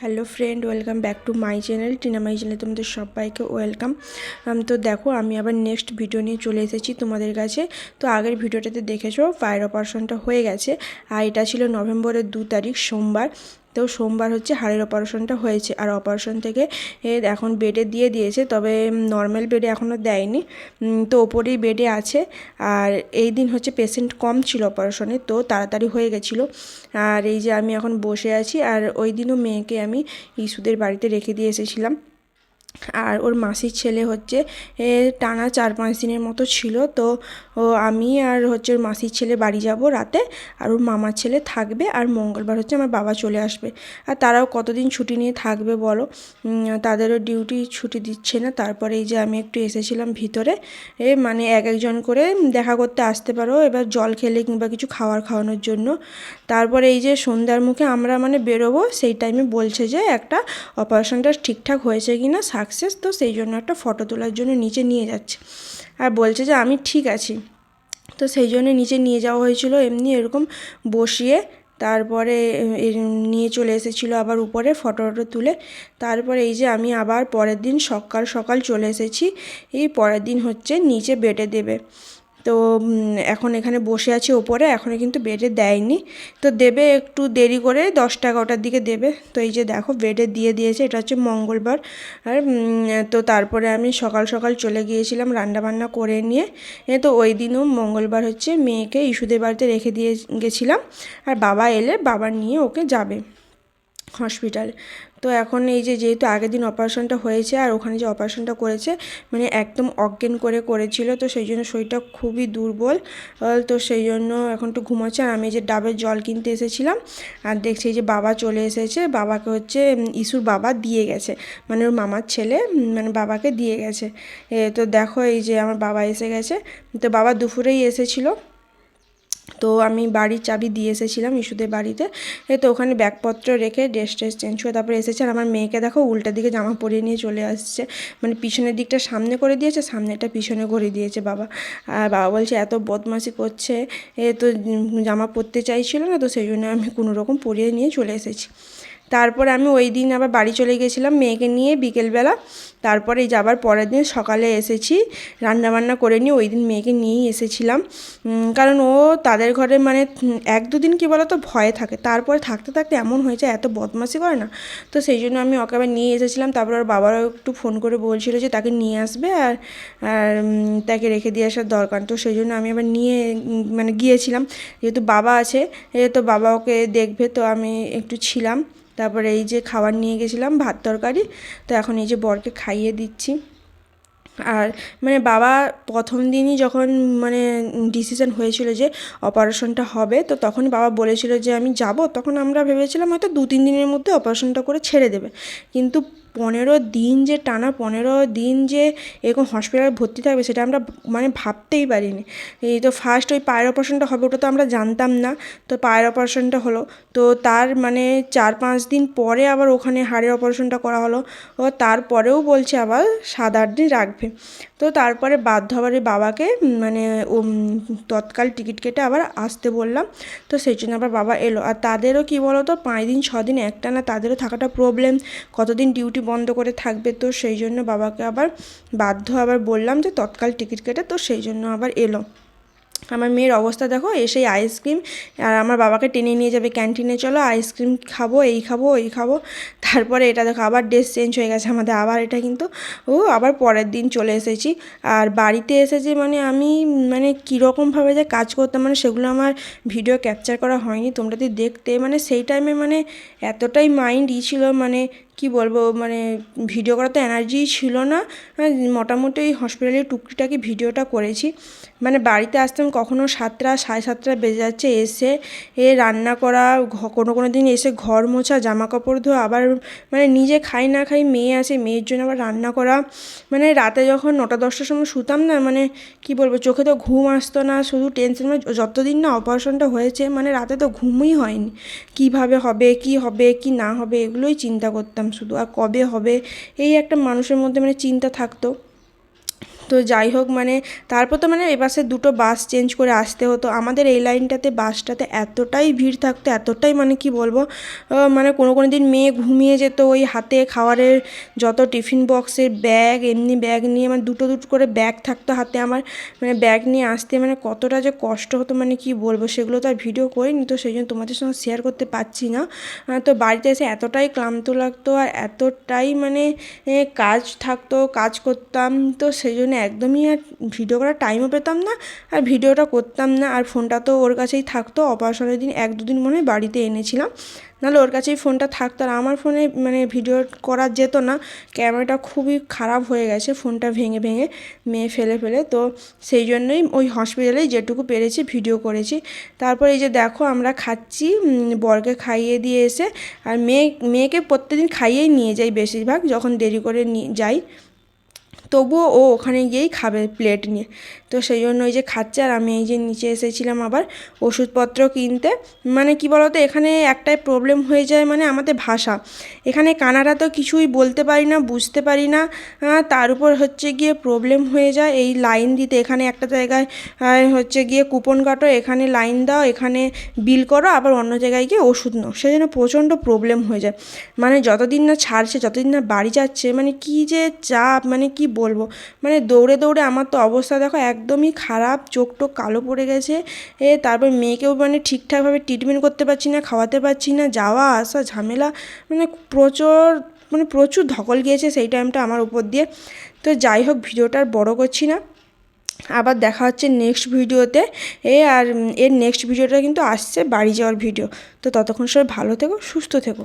Hello friend, welcome back to my channel. Tina my চ্যানেলে তোমাদের সবাইকে ওয়েলকাম। তো দেখো, আমি আবার নেক্সট ভিডিও নিয়ে চলে এসেছি তোমাদের কাছে। তো আগের ভিডিওটাতে দেখেছ ফায়ার অপারেশনটা হয়ে গেছে। আর এটা ছিল নভেম্বরের দু তারিখ, সোমবার। তো সোমবার হচ্ছে হাড়ের অপারেশনটা হয়েছে। আর অপারেশন থেকে এখন বেডে দিয়ে দিয়েছে, তবে নর্মাল বেডে এখনও দেয়নি। তো ওপরেই বেডে আছে। আর এই দিন হচ্ছে পেশেন্ট কম ছিল অপারেশনে, তো তাড়াতাড়ি হয়ে গেছিল। আর এই যে আমি এখন বসে আছি, আর ওই দিনও মেয়েকে আমি ইস্যুদের বাড়িতে রেখে দিয়ে এসেছিলাম। আর ওর মাসির ছেলে হচ্ছে, এ, টানা চার পাঁচ দিনের মতো ছিল। তো ও, আমি আর হচ্ছে ওর মাসির ছেলে বাড়ি যাব রাতে। আর ওর মামার ছেলে থাকবে। আর মঙ্গলবার হচ্ছে আমার বাবা চলে আসবে। আর তারাও কতদিন ছুটি নিয়ে থাকবে বলো? তাদেরও ডিউটি ছুটি দিচ্ছে না। তারপরে এই যে আমি একটু এসেছিলাম ভিতরে। এ মানে এক একজন করে দেখা করতে আসতে পারো। এবার জল খেলে কিংবা কিছু খাওয়ার খাওয়ানোর জন্য। তারপরে এই যে সন্ধ্যার মুখে আমরা মানে বেরোবো, সেই টাইমে বলছে যে একটা অপারেশনটা ঠিকঠাক হয়েছে কি না সাকসেস তো সেই জন্য একটা ফটো তোলার জন্য নিচে নিয়ে যাচ্ছে। আর বলছে যে, আমি ঠিক আছি। তো সেই জন্য নিচে নিয়ে যাওয়া হয়েছিল, এমনি এরকম বসিয়ে তারপরে নিয়ে চলে এসেছিল আবার উপরে ফটো টটো তুলে। তারপরে এই যে আমি আবার পরের দিন সকাল সকাল চলে এসেছি, এই পরের দিন হচ্ছে নিচে বেটে দেবে। তো এখন এখানে বসে আছি ওপরে এখনও কিন্তু বেডে দেয়নি। তো দেবে একটু দেরি করে, দশটা এগারোটার দিকে দেবে। তো এই যে দেখো, বেডে দিয়ে দিয়েছে, এটা হচ্ছে মঙ্গলবার। আর তো তারপরে আমি সকাল সকাল চলে গিয়েছিলাম রান্না বান্না করে নিয়ে। তো ওই দিনও মঙ্গলবার হচ্ছে, মেয়েকে ইস্যুদের বাড়িতে রেখে দিয়ে গেছিলাম। আর বাবা এলে বাবা নিয়ে ওকে যাবে। হসপিটাল। তো এখন এই যে যেহেতু আগের দিন অপারেশনটা হয়েছে আর ওখানে যে অপারেশনটা করেছে মানে একদম অজ্ঞান করে করেছিল, তো সেই জন্য শরীরটা খুবই দুর্বল। তো সেই জন্য এখন একটু ঘুমাচ্ছে। আর আমি যে ডাবের জল কিনতে এসেছিলাম, আর দেখছি যে বাবা চলে এসেছে। বাবাকে হচ্ছে ইসুর বাবা দিয়ে গেছে। মানে ওর মামার ছেলে মানে বাবাকে দিয়ে গেছে। তো দেখো এই যে আমার বাবা এসে গেছে। তো বাবা দুপুরেই এসেছিল। তো আমি বাড়ির চাবি দিয়ে এসেছিলাম ইস্যুদের বাড়িতে। তো ওখানে ব্যাগপত্র রেখে ড্রেস ট্রেস চেঞ্জ করে তারপরে এসেছে আর আমার মেয়েকে দেখো উল্টা দিকে জামা পরিয়ে নিয়ে চলে আসছে। মানে পিছনের দিকটা সামনে করে দিয়েছে সামনেটা পিছনে করে দিয়েছে বাবা। আর বাবা বলছে, এত বদমাশি করছে, এ তো জামা পরতে চাইছিল না, তো সেই জন্য আমি কোনোরকম পরিয়ে নিয়ে চলে এসেছি। তারপর আমি ওই দিন আবার বাড়ি চলে গেছিলাম মেয়েকে নিয়ে বিকেলবেলা। তারপরে যাবার পরের দিন সকালে এসেছি, রান্নাবান্না করে নিয়ে ওই দিন মেয়েকে নিয়েই এসেছিলাম। কারণ ও তাদের ঘরে মানে এক দুদিন কী বলো তো ভয়ে থাকে। তারপরে থাকতে থাকতে এমন হয়েছে, এত বদমাশি করে না। তো সেই জন্য আমি ওকে আবার নিয়ে এসেছিলাম। তারপর ওর বাবারও একটু ফোন করে বলছিল যে তাকে নিয়ে আসবে আর আর তাকে রেখে দিয়ে আসার দরকার। তো সেই জন্য আমি আবার নিয়ে মানে গিয়েছিলাম। যেহেতু বাবা আছে তো বাবা ওকে দেখবে, তো আমি একটু ছিলাম। তারপরে এই যে খাবার নিয়ে গেছিলাম, ভাত তরকারি, তো এখন এই যে বরকে খাইয়ে দিচ্ছি। আর মানে বাবা প্রথম দিনই যখন মানে ডিসিশন হয়েছিল যে অপারেশনটা হবে, তো তখন বাবা বলেছিল যে আমি যাব, তখন আমরা ভেবেছিলাম হয়তো দু তিন দিনের মধ্যে অপারেশনটা করে ছেড়ে দেবে। কিন্তু পনেরো দিন যে টানা পনেরো দিন যে এরকম হসপিটালে ভর্তি থাকবে সেটা আমরা মানে ভাবতেই পারিনি। এই তো ফার্স্ট ওই পায়ের অপারেশনটা হবে ওটা তো আমরা জানতাম না। তো পায়ের অপারেশনটা হলো তো তার মানে চার পাঁচ দিন পরে আবার ওখানে হাড়ের অপারেশনটা করা হলো। ও তারপরেও বলছে আবার সাত আট দিন রাখবে। তো তারপরে বাধ্য আবার বাবাকে মানে উম, তৎকাল টিকিট কেটে আবার আসতে বললাম। তো সেই জন্য আবার বাবা এলো। আর তাদেরও কি বলো তো পাঁচ দিন ছ দিন একটা না তাদেরও থাকাটা প্রবলেম কতদিন ডিউটি বন্ধ করে থাকবে তো সেই জন্য বাবাকে আবার বাধ্য আবার বললাম যে তৎকাল টিকিট কেটে তো সেই জন্য আবার এলো। আমার মেয়ের অবস্থা দেখো এসেই আইসক্রিম আর আমার বাবাকে টেনে নিয়ে যাবে ক্যান্টিনে, চলো আইসক্রিম খাব, এই খাব এই খাব। তারপরে এটা দেখো, আবার ড্রেস চেঞ্জ হয়ে গেছে আমাদের, আবার এটা কিন্তু, ও আবার পরের দিন চলে এসেছি। আর বাড়িতে এসেছি মানে আমি মানে কীরকমভাবে যে কাজ করতাম মানে সেগুলো আমার ভিডিও ক্যাপচার করা হয়নি। তোমরা যদি দেখতে মানে সেই টাইমে মানে এতটাই মাইন্ড ই ছিল মানে কি বলব মানে ভিডিও করার তো এনার্জি ছিল না। মোটামুটি ওই হসপিটালে টুকটাকি ভিডিওটা করেছি। মানে বাড়িতে আসতাম কখনো সাতটা, সাড়ে সাতটা বেজে যাচ্ছে এসে, এ রান্না করা কোনো কোনো দিন এসে ঘর মোছা জামা কাপড় ধোয়া, আবার মানে নিজে খাই না খাই মেয়ে আসে মেয়ের জন্য আবার রান্না করা। মানে রাতে যখন নটা, দশটার সময় শুতাম না মানে কি বলব, চোখে তো ঘুম আসতো না, শুধু টেনশন মানে যতদিন না অপারেশনটা হয়েছে মানে রাতে তো ঘুমই হয়নি। কীভাবে হবে, কি হবে, কি না হবে, এগুলোই চিন্তা করতাম। শুধু আর কবে হবে? এই একটা মানুষের মধ্যে মানে চিন্তা থাকতো। তো যাই হোক মানে তারপর তো মানে এপাশে দুটো বাস চেঞ্জ করে আসতে হতো। আমাদের এই লাইনটাতে বাসটাতে এতটাই ভিড় থাকতো, এতটাই মানে কি বলব মানে কোনো কোনো দিন মেয়ে ঘুমিয়ে যেত ওই হাতে খাওয়ারের যত টিফিন বক্সের ব্যাগ, এমনি ব্যাগ নিয়ে মানে দুটো দুটো করে ব্যাগ থাকতো হাতে আমার। মানে ব্যাগ নিয়ে আসতে মানে কতটা যে কষ্ট হতো মানে কি বলব, সেগুলো তো আর ভিডিও করিনি তো সেই জন্য তোমাদের সঙ্গে শেয়ার করতে পারছি না। তো বাড়িতে এসে এতটাই ক্লান্ত লাগতো আর এতটাই মানে কাজ থাকতো, কাজ করতাম তো সেই জন্য একদমই আর ভিডিও করার টাইমও পেতাম না, আর ভিডিওটা করতাম না, আর ফোনটা তো ওর কাছেই থাকতো। অপারেশনের দিন এক দুদিন মনে হয় বাড়িতে এনেছিলাম। নাহলে ওর কাছেই ফোনটা থাকতো, আর আমার ফোনে মানে ভিডিও করা যেত না। ক্যামেরাটা খুবই খারাপ হয়ে গেছে ফোনটা ভেঙে ভেঙে মেয়ে ফেলে ফেলে। তো সেই জন্যই ওই হসপিটালেই যেটুকু পেরেছি ভিডিও করেছি। তারপর এই যে দেখো, আমরা খাচ্ছি বরকে খাইয়ে দিয়ে এসে, আর মেয়ে, মেয়েকে প্রত্যেকদিন খাইয়েই নিয়ে যাই বেশিরভাগ, যখন দেরি করে নিয়ে যাই। তবুও ও ওখানে গিয়েই খাবে প্লেট নিয়ে। তো সেই জন্য ওই যে খাচ্ছে আর আমি এই যে নিচে এসেছিলাম আবার ওষুধপত্র কিনতে। মানে কি বলতো, এখানে একটাই প্রবলেম হয়ে যায় মানে আমাদের ভাষা। এখানে কানাডা তো কিছুই বলতে পারি না, বুঝতে পারি না। তার উপর হচ্ছে গিয়ে প্রবলেম হয়ে যায় এই লাইন দিতে। এখানে একটা জায়গায় হচ্ছে গিয়ে কুপন কাটো, এখানে লাইন দাও, এখানে বিল করো, আবার অন্য জায়গায় গিয়ে ওষুধ নাও। সেই জন্য প্রচণ্ড প্রবলেম হয়ে যায়। মানে যতদিন না ছাড়ছে, যতদিন না বাড়ি যাচ্ছে মানে কি যে চাপ মানে কি বলব? মানে দৌড়ে দৌড়ে আমার তো অবস্থা দেখো একদমই খারাপ, চোখ টোক কালো পড়ে গেছে। এ তারপর মেয়েকেও মানে ঠিকঠাকভাবে ট্রিটমেন্ট করতে পারছি না, খাওয়াতে পারছি না, যাওয়া, আসা, ঝামেলা মানে প্রচুর মানে প্রচুর ধকল গিয়েছে সেই টাইমটা আমার উপর দিয়ে। তো যাই হোক, ভিডিওটা আর বড় করছি না। আবার দেখা হচ্ছে নেক্সট ভিডিওতে এ আর এর নেক্সট ভিডিওটা কিন্তু আসছে বাড়ি যাওয়ার ভিডিও তো ততক্ষণ সবাই ভালো থেকো, সুস্থ থেকো।